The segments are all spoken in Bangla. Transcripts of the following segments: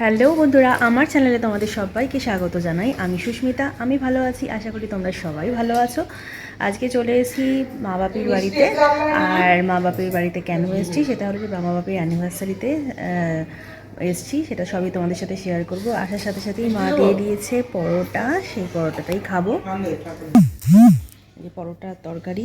হ্যালো বন্ধুরা, আমার চ্যানেলে তোমাদের সবাইকে স্বাগত জানাই। আমি সুস্মিতা, আমি ভালো আছি, আশা করি তোমরা সবাই ভালো আছো। আজকে চলে এসেছি মা বাপির বাড়িতে। আর মা বাপির বাড়িতে কেন এসেছি? সেটা হলো যে মা বাপির অ্যানিভার্সারিতে এসেছি। সেটা সবই তোমাদের সাথে শেয়ার করব। আসার সাথে সাথেই মা দিয়ে দিয়েছে পরোটা। সেই পরোটাটাই খাব। পরোটা তরকারি।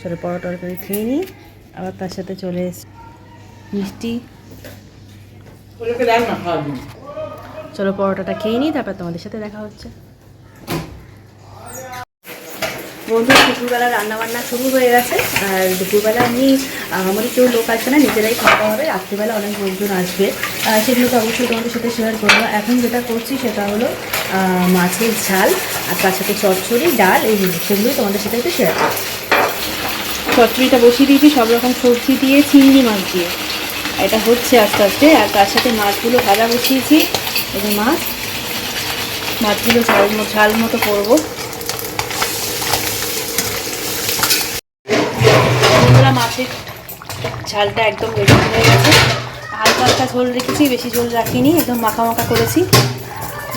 চলো পরোটা তরকারি খেয়ে নিই। আবার তার সাথে চলে এস মিষ্টি। চলো পরোটাটা খেয়ে নিই তারপর তোমাদের সাথে দেখা হচ্ছে। বন্ধু দুপুরবেলা রান্নাবান্না শুরু হয়ে গেছে। আর দুপুরবেলা আমি আমারই কেউ লোক আসবে না নিজেরাই খাওয়া হবে। রাত্রিবেলা অনেক লোকজন আসবে। সেগুলো তো অবশ্যই তোমাদের সাথে শেয়ার করব। এখন যেটা করছি সেটা হলো মাছের ঝাল আর তার সাথে চচ্চড়ি ডাল এই সেগুলোই তোমাদের সাথে একটু শেয়ার করব চচ্চড়িটা বসিয়ে দিয়েছি, সব রকম সবজি দিয়ে, চিংড়ি মাছ দিয়ে। এটা হচ্ছে আস্তে আস্তে, আর তার সাথে মাছগুলো ভাজা বসিয়েছি, এই মাছ। মাছগুলো ঝাল ঝাল মতো করব। বন্ধুরা, মাছের ঝালটা একদম রেডি হয়ে গেছে। হালকা হালকা ঝোল রেখেছি, বেশি ঝোল রাখিনি, একদম মাখা মাখা করেছি।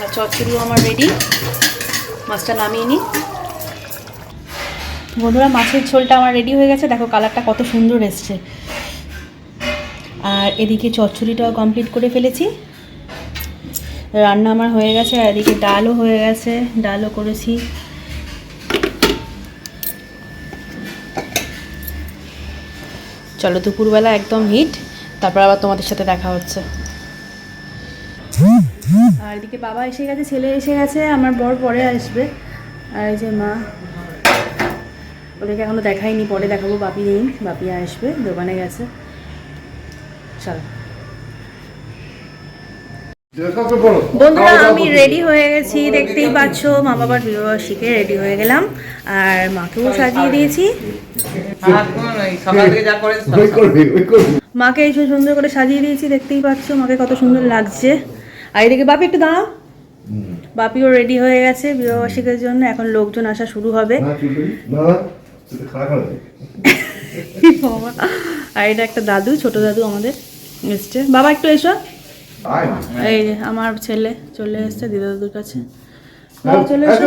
আর চচ্চড়িও আমার রেডি মাছটা নামিয়ে নিই। বন্ধুরা, মাছের ঝোলটা আমার রেডি হয়ে গেছে। দেখো কালারটা কত সুন্দর এসছে। আর এদিকে চচ্চড়িটাও কমপ্লিট করে ফেলেছি। রান্না আমার হয়ে গেছে, আর এদিকে ডালও হয়ে গেছে। ডালও করেছি। চলো দুপুরবেলা একদম হিট তারপর আবার তোমাদের সাথে দেখা হচ্ছে। আর এদিকে বাবা এসে গেছে, ছেলে এসে গেছে, আমার বর পরে আসবে। আর এই যে মা ওদেরকে এখনও দেখাইনি পরে দেখাবো বাপি নেই বাপি আসবে দোকানে গেছে। চলো। বন্ধুরা আমি রেডি হয়ে গেছি দেখতেই পাচ্ছ মা বাবার বিবাহ শিখে রেডি হয়ে গেলাম আর মাকেও সাজিয়ে দিয়েছি। মাকে এই সুন্দর করে সাজিয়ে দিয়েছি দেখতেই পাচ্ছ মাকে কত সুন্দর লাগছে। আর এদিকে বাপি একটু দাঁড়াও। বাপিও রেডি হয়ে গেছে বিবাহবার্ষিকের জন্য এখন লোকজন আসা শুরু হবে। বাবা। আর এটা একটা দাদু ছোট দাদু আমাদের এসছে। বাবা একটু এসো। এই যে আমার ছেলে চলে এসছে দিদা দাদুর কাছে। চলে এসো।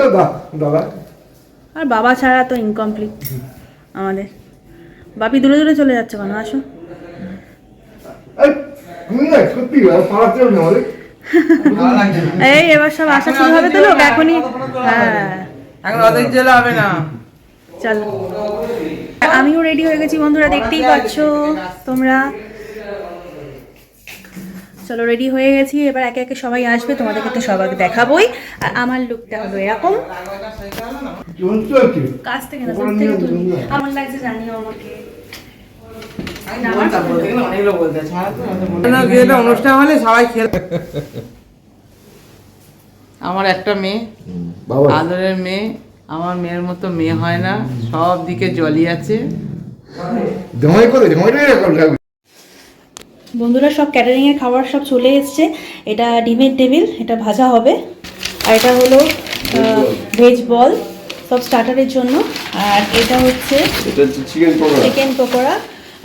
আর বাবা ছাড়া তো ইনকমপ্লিট আমাদের। বাপি দূরে দূরে চলে যাচ্ছে কেন? আসো। এই এবার সব আসা শুরু হবে তো লোক এখনই। হ্যাঁ। এখন জেলা হবে না। চলো। আমিও রেডি হয়ে গেছি বন্ধুরা দেখতেই পাচ্ছ তোমরা। চলো রেডি হয়ে গেছি। এবার একে একে সবাই আসবে তোমাদেরকে তো সবাইকে দেখাবোই। আর আমার লুকটা হলো এরকম। কাছ থেকে না দূর থেকে তুলি। আমার লাগছে জানিও আমাকে। অনুষ্ঠান হলে সবাই খেলে আমার একটা মেয়ে আদরের মেয়ে আমার মেয়ের মতো মেয়ে হয় না সব দিকে জলি আছে। বন্ধুরা সব ক্যাটারিংয়ের খাবার সব চলে এসছে। এটা ডিমের টেবিল এটা ভাজা হবে। আর এটা হলো ভেজ বল সব স্টার্টারের জন্য। আর এটা হচ্ছে চিকেন পকোড়া।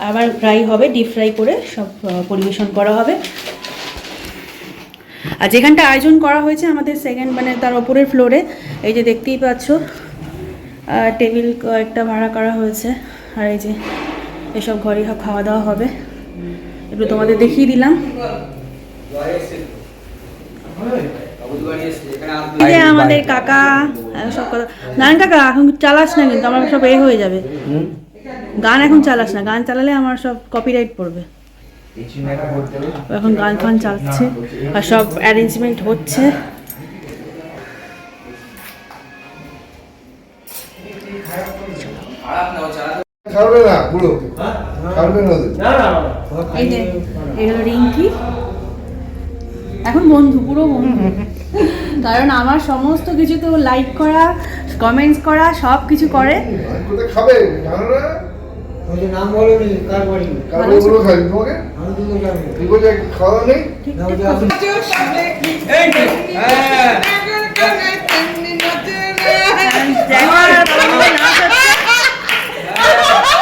আবার ফ্রাই হবে ডিপ ফ্রাই করে সব পরিবেশন করা হবে। আর যেখানটা আয়োজন করা হয়েছে আমাদের সেকেন্ড মানে তার ওপরের ফ্লোরে এই যে দেখতেই পাচ্ছ টেবিল কয়েকটা ভাড়া করা হয়েছে আর এই যে এসব ঘরে খাওয়া দাওয়া হবে। একটু তোমাদের দেখিয়ে দিলাম। আমাদের কাকা আহ, সব কথা। নারায়ণ কাকা এখন চালাস না কিন্তু আমার সব এ হয়ে যাবে। গান এখন চালাস না গান চালালে আমার সব কপিরাইট পড়বে। এখন গান ফান চালাচ্ছে আর সব অ্যারেঞ্জমেন্ট হচ্ছে। খাবে না পুরো খাবে না ওদের। এই যে এই হলো রিঙ্কি। এখন বন্ধু পুরো বন্ধু। কারণ আমার সমস্ত কিছু তো লাইক করা কমেন্টস করা সব কিছু করে খাবে? জানো না ওদের নাম বলোনি কার বাড়ি? কারও গুলো খাবি তোমাকে? আমি দুটো যাব। তুই বলছে খাওয়া নেই? ঠিক না, ঠিক ওটা কথা। দেখো, আর বাবা নাচ হচ্ছে। হ্যাঁ।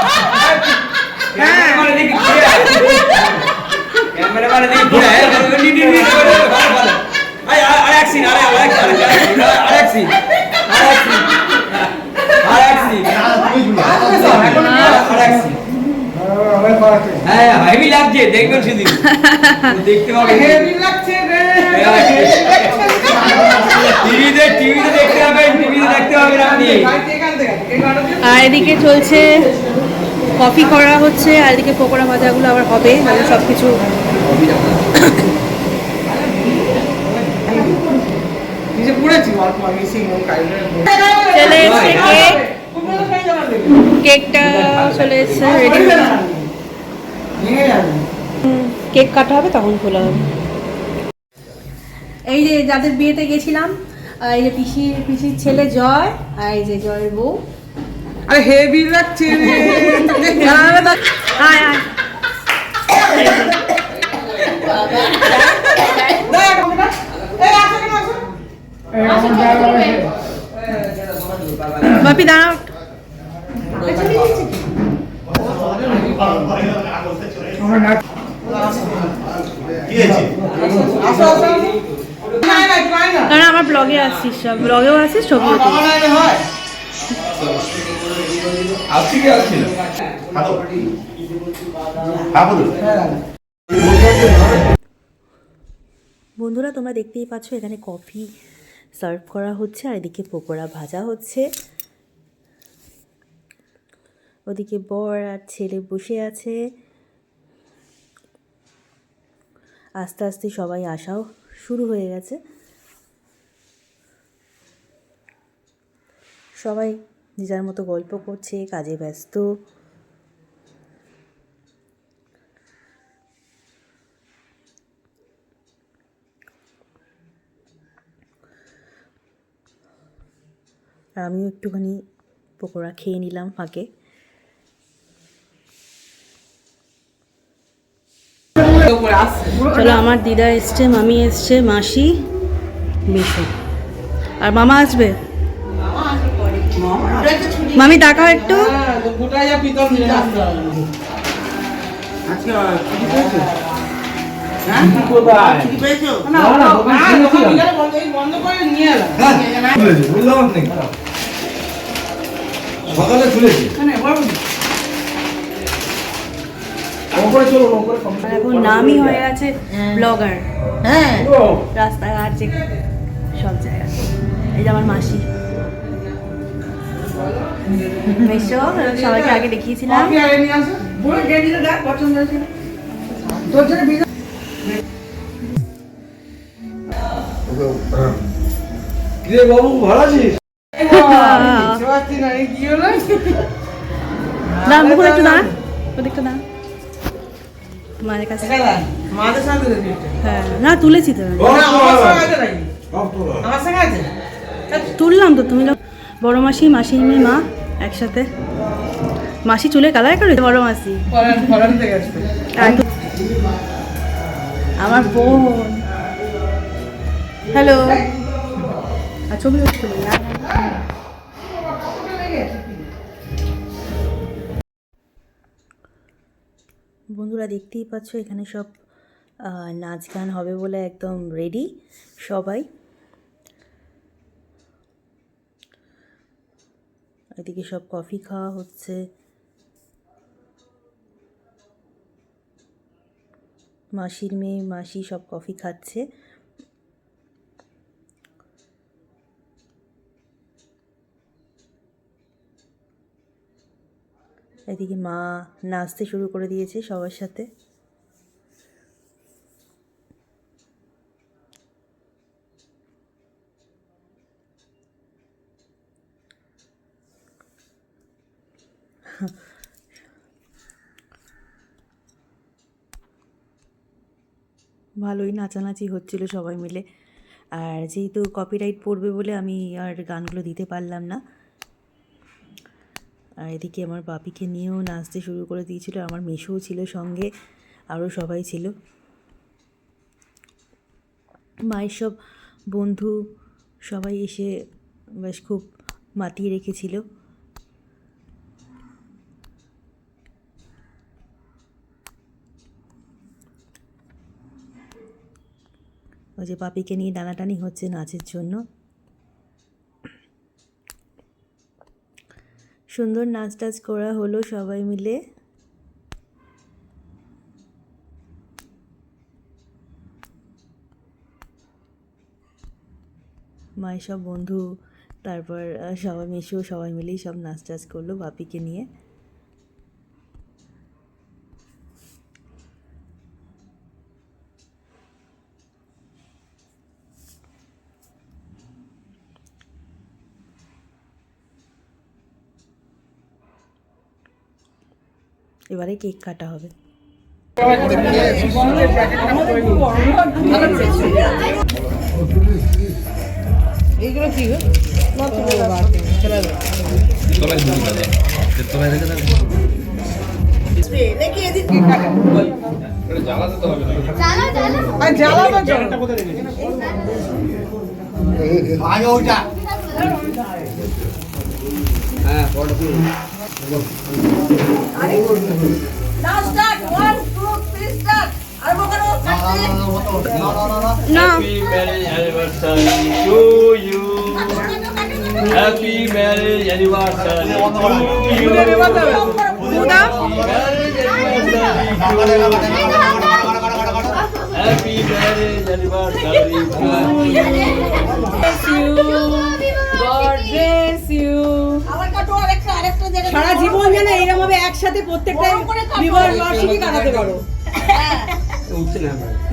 ক্যামেরা মানে দেখি ঘুরে হ্যাঁ, হেভি লাগছে, দেখবেন সেদিন। দেখতে পাবেন। টিভিতে টিভিতে দেখতে পাবেন টিভিতে দেখতে পাবেন আপনি। আর এদিকে চলছে কফি করা হচ্ছে আর এদিকে পকোড়া ভাজাগুলো আবার হবে মানে সব কিছু চলে এসছে কেক কেকটা চলে এসছে রেডি কেক কাটা হবে তখন খোলা হবে। এই যে যাদের বিয়েতে গেছিলাম এই যে পিসির পিসির ছেলে জয় আর এই যে জয়ের বউ। আরে হেভি লাগছে আয় বাপি দাঁড়াও আসো আসো না না ট্রাই না আমার ব্লগে আসছিস সব ব্লগেও আসিস ছবি আজকে আসছিল বলুন বন্ধুরা, তোমরা দেখতেই পাচ্ছ এখানে কফি সার্ভ করা হচ্ছে, আর এদিকে পকোড়া ভাজা হচ্ছে। ওদিকে বর আর ছেলে বসে আছে। আস্তে আস্তে সবাই আসাও শুরু হয়ে গেছে। সবাই যে যার মতো গল্প করছে, কাজে ব্যস্ত। আমিও একটুখানি পকোড়া খেয়ে নিলাম ফাঁকে উপরে আসছে চলো আমার দিদা এসছে মামি এসছে মাসি মিশু। আর মামা আসবে? মামি তাকাও একটু। হ্যাঁ? সকালে খুলেছি। এখানে নামই হয়ে গেছে ব্লগার। হ্যাঁ। রাস্তাঘাট যে সব জায়গায় এই যে আমার মাসি। মেশো সবাইকে আগে দেখিয়েছিলাম। বাবু ভালো আছিস? না মুখ একটু দাঁড়া। ওদিকটা দাঁড়া। মায়ের কাছে। হ্যাঁ না তুলেছি তো? তুললাম তো তুমি বড় মাসি মাসির মেয়ে মা একসাথে। মাসি চুলে কালার করে বড় মাসি। আমার বোন। হ্যালো। আর ছবি বন্ধুরা দেখতেই পাচ্ছ, এখানে সব নাচ গান হবে বলে একদম রেডি সবাই। এদিকে সব কফি খাওয়া হচ্ছে। মাসির মেয়ে, মাসি সব কফি খাচ্ছে। এদিকে মা নাচতে শুরু করে দিয়েছে সবার সাথে। ভালোই নাচানাচি হচ্ছিল সবাই মিলে। আর যেহেতু কপিরাইট পড়বে বলে আমি আর গানগুলো দিতে পারলাম না আর এদিকে আমার বাপিকে নিয়েও নাচতে শুরু করে দিয়েছিল, আমার মেশোও ছিল সঙ্গে, আরও সবাই ছিল। মায়ের সব বন্ধু সবাই এসে বেশ খুব মাতিয়ে রেখেছিল। ওই যে পাপিকে নিয়ে টানাটানি হচ্ছে নাচের জন্য। সুন্দর নাচ টাচ করা হলো সবাই মিলে। মায়ের সব বন্ধু, তারপর সবাই মিশেও সবাই মিলেই সব নাচ টাচ করল বাপিকে নিয়ে। এবারে কেক কাটা হবে হ্যাঁ Happy marriage anniversary to you. Happy marriage anniversary to you. Marriage anniversary to you. Happy marriage anniversary to you. সারা জীবন যেন এইরকম ভাবে একসাথে প্রত্যেকটা বিবাহ বার্ষিকী কাটাতে পারো।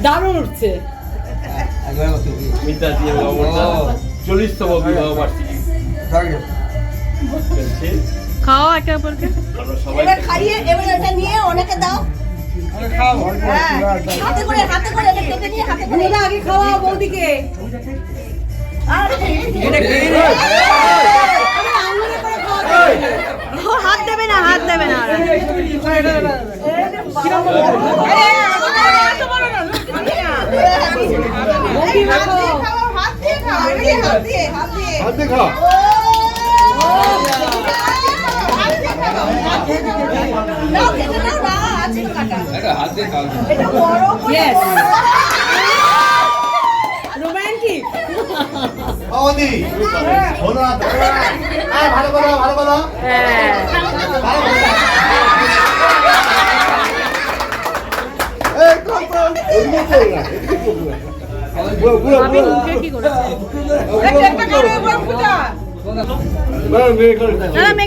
দারুণ উঠছে। একবার কত কি মিতা দিয়ে বাবা চল্লিশতম বিবাহ বার্ষিকী খাওয়া একে অপরকে। এবার খাইয়ে এবার এটা নিয়ে ওনাকে দাও। হ্যাঁ, হাতে করে হাতে করে নিয়ে হাতে করে। আগে খাওয়া বৌদিকে। আর না হাত দেবে না হাত নাও না. রোমান্টিক বাবাদি শোনো না ধরো না আয় ভালো করো ভালো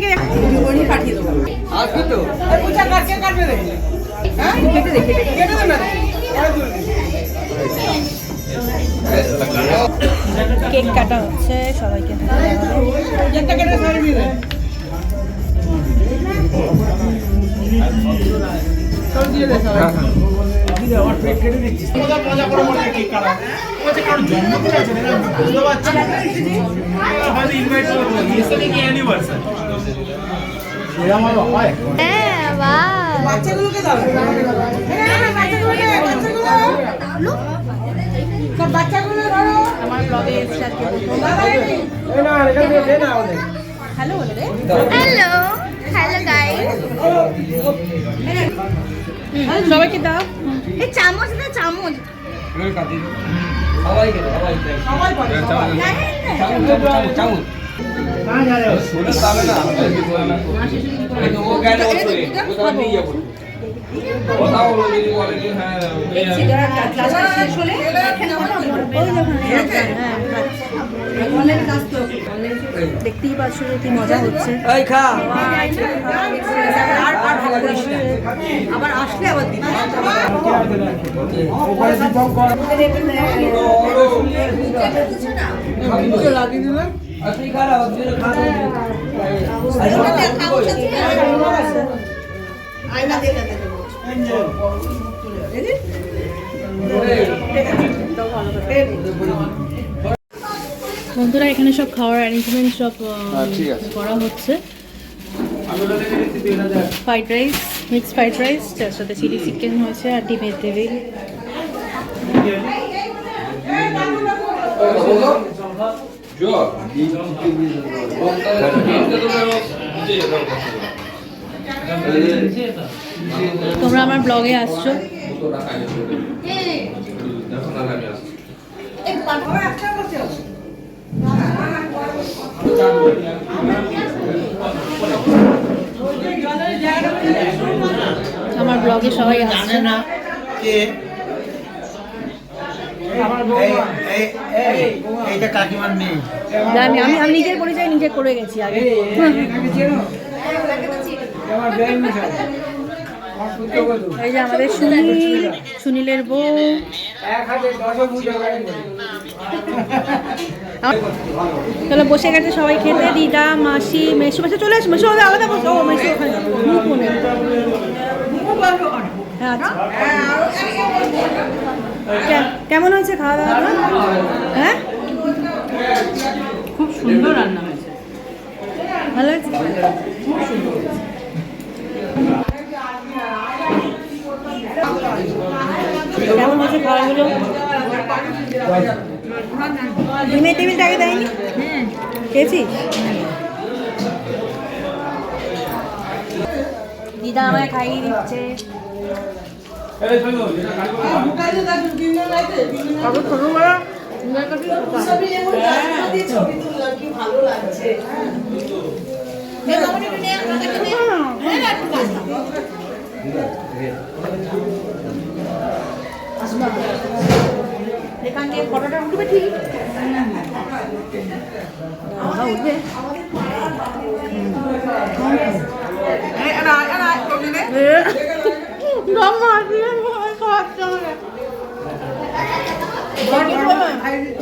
দেখ দেবো আসবে তো পূজা কাটকে কাটবে রে হ্যাঁ কেটে দে কেটে দে না কেক কাটা হচ্ছে সবাইকে সবাই বাচ্চাগুলোকে দাও। হ্যাঁ বাচ্চাগুলো। বাচ্চাগুলো। ধরো আমার ব্লগে এসছে আজকে হ্যালো বলে রে হ্যালো হ্যালো গাইস সবাইকে দাও। এই চামচ দে চামচ। সবাই গেল সবাই। সবাই পারে। সবাই চামচ কথা বলো যদি দেখতেই পাচ্ছ যে কি মজা হচ্ছে। আবার আসলে আবার আয়না দেখে বন্ধুরা এখানে সব খাওয়ার অ্যারেঞ্জমেন্ট সব করা হচ্ছে। Fried rice mixed fried rice তার সাথে চিলি চিকেন হয়েছে আর ডিমের টেবিল তোমরা আমার ব্লগে আসছো আমার ব্লগে সবাই আসছে জানে না জানি আমি আমি নিজের পরিচয় নিজে করে গেছি আগে এই যে আমাদের সুনীল সুনীলের বউ চলো বসে গেছে সবাই খেতে দিদা মাসি মেসু। মেসু চলে আসো মেসু ওদের আলাদা বসো। ও মেসু ওখানে। মুখ মনে হ্যাঁ আচ্ছা। কেমন হয়েছে খাওয়া দাওয়া হ্যাঁ? খুব সুন্দর রান্না হয়েছে। ভালো হয়েছে কেমন হয়েছে খাওয়াগুলো ডিমের টেবিলটা আগে দেয়নি খেয়েছিস? দিদা আমায় খাইয়ে দিচ্ছে। ভালো লাগছে মেঘামণি এখান দিয়ে ফটোটা উঠবে ঠিক? উঠবে।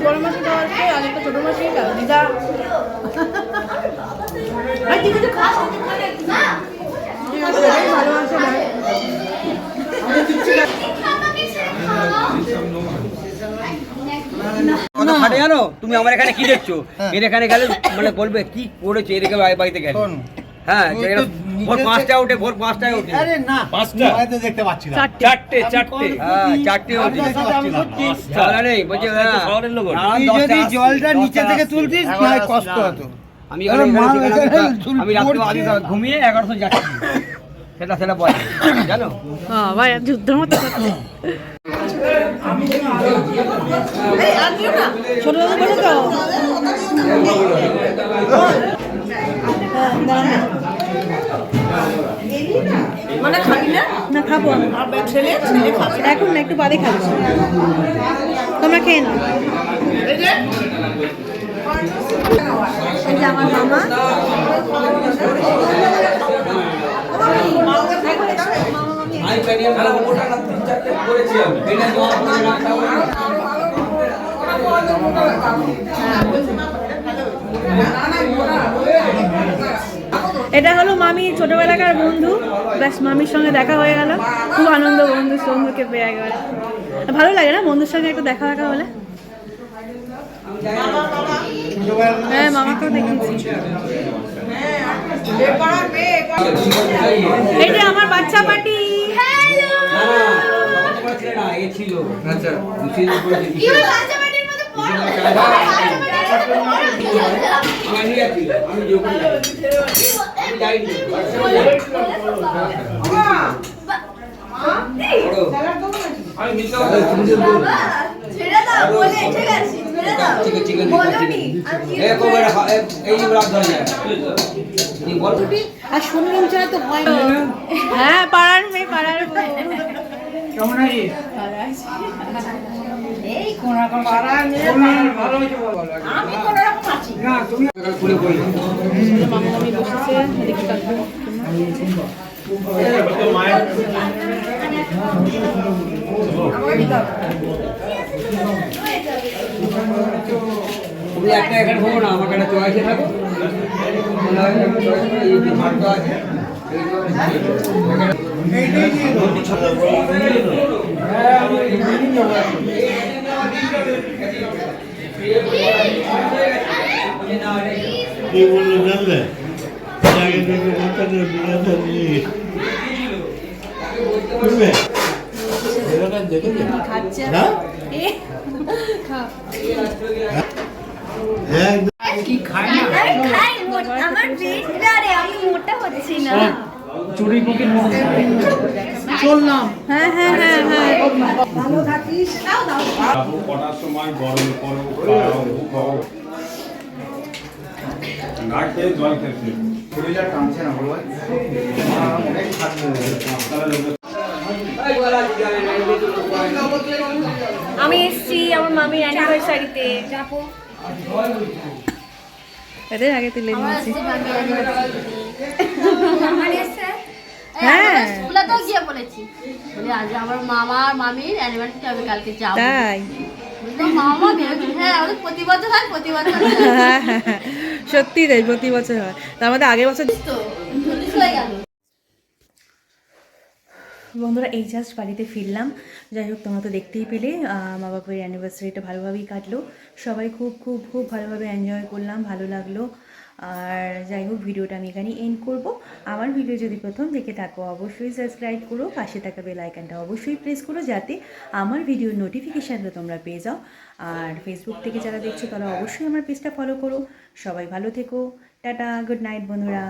বড় মাসি খাওয়ার পর আরেকটা ছোট মাসি দিদা। আর দিদি তো খাস ঠিক আছে এটাই ভালো আছে না। কথা ফাটে জানো? তুমি আমার এখানে কি দেখছ? এর এখানে গেলে মানে বলবে কি করেছে এদিকে বাড়িতে গেলে। হ্যাঁ তুই যে তো ভোর নিজে- পাঁচটা উঠে ভোর পাঁচটায় উঠে। আরে না পাঁচটা? দেখতে পাচ্ছি না। চারটে। চারটে চারটে। হ্যাঁ চারটে ঝামেলা নেই বলছে হ্যাঁ, তুই যদি জলটা নিচে থেকে তুলতিস এগারো কষ্ট হতো। আমি রাত্রে ঘুমিয়ে এগারোশো যাচ্ছি। সেটা সেটা বলে। জানো? বাবা যুদ্ধের মতো ছোট তো মানে খাবি না? না খাব আমি। আর ছেলে ছেলে খাবে। এখন না একটু বাদে খাব। তোমরা খেয়ে নাও। আমার মামা। আমি পেনিয়াম খেলা ওটা না তিন চারটে করেছি আমি পেনিয়াম জমা করে রাখতাম এটা হলো মামি ছোটবেলাকার বন্ধু। ব্যাস মামির সঙ্গে দেখা হয়ে গেল। খুব আনন্দ বন্ধু বন্ধুকে পেয়ে গেল ভালো লাগে না বন্ধুর সঙ্গে একটু দেখা দেখা হলে হ্যাঁ মামাকেও দেখেছি। এই যে আমার বাচ্চা পার্টি। না এ ছিল আচ্ছা আমি মিথ্যা কথা ছেড়ে দাও বলে ঠিক আছে ছেড়ে চিকেন চিকেন বলোনি এ কোবে এই রাত ধরে যায় আর শুনলাম ছাড়া তো হয় না হ্যাঁ পাড়ার মেয়ে পাড়ার বউ। এই কোন রকম আমি কোন রকম আছি খুলে বলি মামা মামি বসেছে দেখি কাকু তুমি একটা এখানে ভোগো না আমাকে একটা চয়েসে থাকো মনে হয় একটা choice করে এই যে ভাগ্য আছে কি এরকম দেখেছে না। হ্যাঁ আমি খাই মোটা আমার পেট বাড়ে আমি মোটা হচ্ছি না। চুরি পকেট চললাম। হ্যাঁ হ্যাঁ হ্যাঁ হ্যাঁ। বাবু কটার সময় গরম খাও না খেয়ে জল খেয়েছি শরীরটা টানছে না বলো অনেক খাদ্য আপনারা লোকে আমি এসছি আমার মামির অ্যানিভার্সারিতে যাব এদের আগে তুলে নিয়েছি। হ্যাঁ। স্কুলে তো গিয়ে বলেছি বলে আজ আমার মামা আর মামির অ্যানিভার্সারি আমি কালকে যাব। তাই? মামা হ্যাঁ আমাদের প্রতি বছর হয় প্রতি বছর হ্যাঁ, হ্যাঁ, হ্যাঁ। সত্যি তাই প্রতি বছর হয়। তার মধ্যে আগের বছর তো হয়ে গেল। বন্ধুরা, এই জাস্ট বাড়িতে ফিরলাম। যাই হোক, তোমরা তো দেখতেই পেলে মা বাবার অ্যানিভার্সারিটা ভালোভাবেই কাটলো। সবাই খুব খুব খুব ভালোভাবে এনজয় করলাম, ভালো লাগল। আর যাই হোক, ভিডিওটা আমি এখানেই এন্ড করব। আমার ভিডিও যদি প্রথম দেখে থাকো, অবশ্যই সাবস্ক্রাইব করো, পাশে থাকা বেল আইকনটা অবশ্যই প্রেস করো, যাতে আমার ভিডিওর নোটিফিকেশানটা তোমরা পেয়ে যাও। আর ফেসবুক থেকে যারা দেখছ, তারা অবশ্যই আমার পেজটা ফলো করো। সবাই ভালো থেকো। টাটা গুড নাইট বন্ধুরা।